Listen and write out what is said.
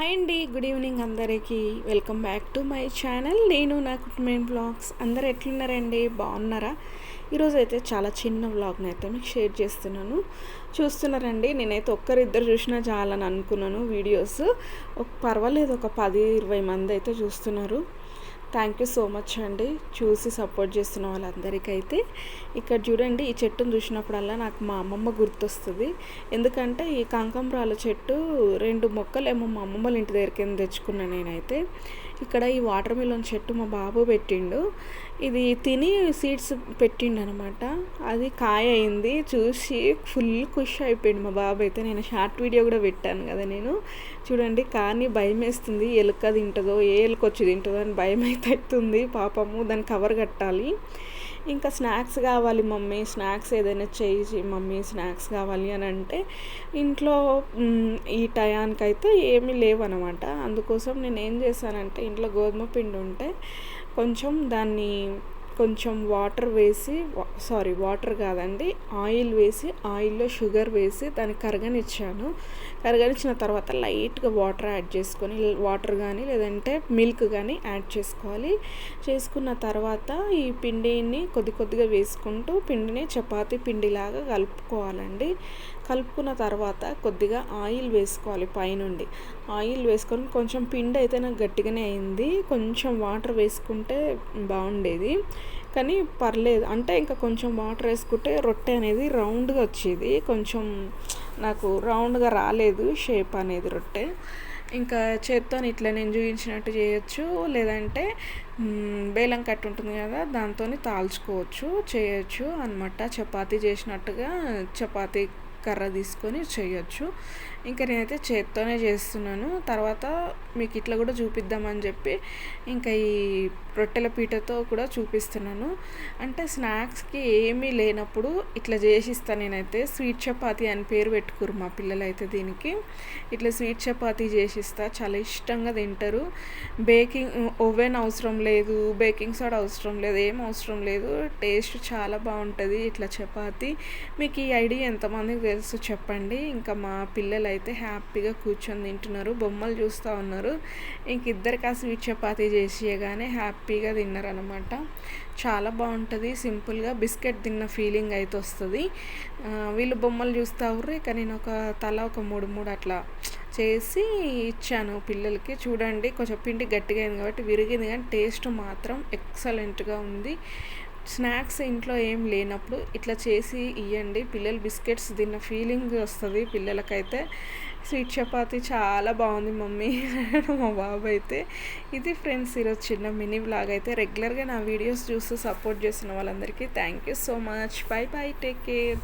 Hi అండి good evening అందరికీ. Welcome back to my channel నేను నా కుటుంబం బ్లాగ్స్ అందరు ఎట్లున్నారండి? బాగున్నారా? ఈరోజు అయితే చాలా చిన్న వ్లాగ్ని అయితే మీకు షేర్ చేస్తున్నాను. చూస్తున్నారండి నేనైతే ఒక్కరిద్దరు చూసినా చాలని అనుకున్నాను వీడియోస్. ఒక పర్వాలేదు ఒక పది ఇరవై మంది అయితే చూస్తున్నారు. థ్యాంక్ యూ సో మచ్ అండి. చూసి సపోర్ట్ చేస్తున్న వాళ్ళందరికైతే. ఇక్కడ చూడండి ఈ చెట్టును చూసినప్పుడల్లా నాకు మా అమ్మమ్మ గుర్తొస్తుంది. ఎందుకంటే ఈ కాంకంబరాల చెట్టు రెండు మొక్కలేమో మా అమ్మమ్మ వాళ్ళ ఇంటి దగ్గరికి తెచ్చుకున్నాను నేనైతే. ఇక్కడ ఈ వాటర్ మిలన్ చెట్టు మా బాబు పెట్టిండు. ఇది తిని సీడ్స్ పెట్టిండు అనమాట అది కాయ అయింది. చూసి ఫుల్ ఖుషి అయిపోయింది మా బాబు అయితే. నేను షార్ట్ వీడియో కూడా పెట్టాను కదా నేను. చూడండి కానీ భయం వేస్తుంది ఎలుక తింటుందో ఏ ఎలుక వచ్చి తింటుందో అని భయం అయితే అవుతుంది పాపము దాన్ని కవర్ కట్టాలి. ఇంకా స్నాక్స్ కావాలి మమ్మీ స్నాక్స్ ఏదైనా చేయి మమ్మీ స్నాక్స్ కావాలి అని అంటే ఇంట్లో ఈ టయానికైతే ఏమీ లేవనమాట. అందుకోసం నేను ఏం చేశానంటే ఇంట్లో గోధుమ పిండి ఉంటే కొంచెం దాన్ని కొంచెం వాటర్ వేసి సారీ వాటర్ కాదండి ఆయిల్ వేసి ఆయిల్లో షుగర్ వేసి దాన్ని కరగనిచ్చాను. కరగనిచ్చిన తర్వాత లైట్గా వాటర్ యాడ్ చేసుకొని వాటర్ కానీ లేదంటే మిల్క్ కానీ యాడ్ చేసుకోవాలి. చేసుకున్న తర్వాత ఈ పిండిని కొద్ది కొద్దిగా వేసుకుంటూ పిండిని చపాతి పిండిలాగా కలుపుకోవాలండి. కలుపుకున్న తర్వాత కొద్దిగా ఆయిల్ వేసుకోవాలి పైనుండి. ఆయిల్ వేసుకొని కొంచెం పిండి అయితే నాకు గట్టిగానే అయింది. కొంచెం వాటర్ వేసుకుంటే బాగుండేది. కానీ పర్లేదు. అంటే ఇంకా కొంచెం వాటర్ వేసుకుంటే రొట్టె అనేది రౌండ్గా వచ్చేది. కొంచెం నాకు రౌండ్గా రాలేదు షేప్ అనేది రొట్టె. ఇంకా చేత్తో ఇట్లా నేను చూపించినట్టు చేయొచ్చు. లేదంటే బేలం కట్టు ఉంటుంది కదా దాంతో తాల్చుకోవచ్చు చేయొచ్చు అనమాట చపాతీ చేసినట్టుగా చపాతీ కర్ర తీసుకొని చేయొచ్చు. ఇంకా నేనైతే చేత్తోనే చేస్తున్నాను. తర్వాత మీకు ఇట్లా కూడా చూపిద్దామని చెప్పి ఇంకా ఈ రొట్టెల పీటతో కూడా చూపిస్తున్నాను. అంటే స్నాక్స్కి ఏమీ లేనప్పుడు ఇట్లా చేసిస్తాను నేనైతే. స్వీట్ చపాతి అని పేరు పెట్టుకురు మా పిల్లలు అయితే దీనికి. ఇట్లా స్వీట్ చపాతి చేసిస్తా. చాలా ఇష్టంగా తింటారు. బేకింగ్ ఓవెన్ అవసరం లేదు. బేకింగ్ సోడా అవసరం లేదు. ఏం అవసరం లేదు. టేస్ట్ చాలా బాగుంటుంది ఇట్లా చపాతి. మీకు ఈ ఐడియా ఎంతమందికి తెలుసు చెప్పండి. ఇంకా మా పిల్లలు అయితే హ్యాపీగా కూర్చొని తింటున్నారు బొమ్మలు చూస్తూ ఉన్నారు. ఇంక ఇద్దరికి ఆ స్వీట్ చపాతీ చేసేయగానే హ్యాపీగా తిన్నారనమాట చాలా బాగుంటుంది సింపుల్గా బిస్కెట్ తిన్న ఫీలింగ్ అయితే వస్తుంది. వీళ్ళు బొమ్మలు చూస్తూ ఉర్రు ఇక నేను ఒక తల ఒక మూడు మూడు అట్లా చేసి ఇచ్చాను పిల్లలకి. చూడండి కొంచెం పిండి గట్టిగా అయింది కాబట్టి విరిగింది కానీ టేస్ట్ మాత్రం ఎక్సలెంట్గా ఉంది. స్నాక్స్ ఇంట్లో ఏం లేనప్పుడు ఇట్లా చేసి ఇవ్వండి పిల్లలు బిస్కెట్స్ తిన్న ఫీలింగ్ వస్తుంది పిల్లలకైతే. స్వీట్ చపాతి చాలా బాగుంది మమ్మీ మా బాబు అయితే ఇది ఫ్రెండ్స్ ఈరోజు చిన్న మినీ బ్లాగ్ అయితే. రెగ్యులర్గా నా వీడియోస్ చూస్తూ సపోర్ట్ చేస్తున్న వాళ్ళందరికీ thank you so much. Bye bye take care.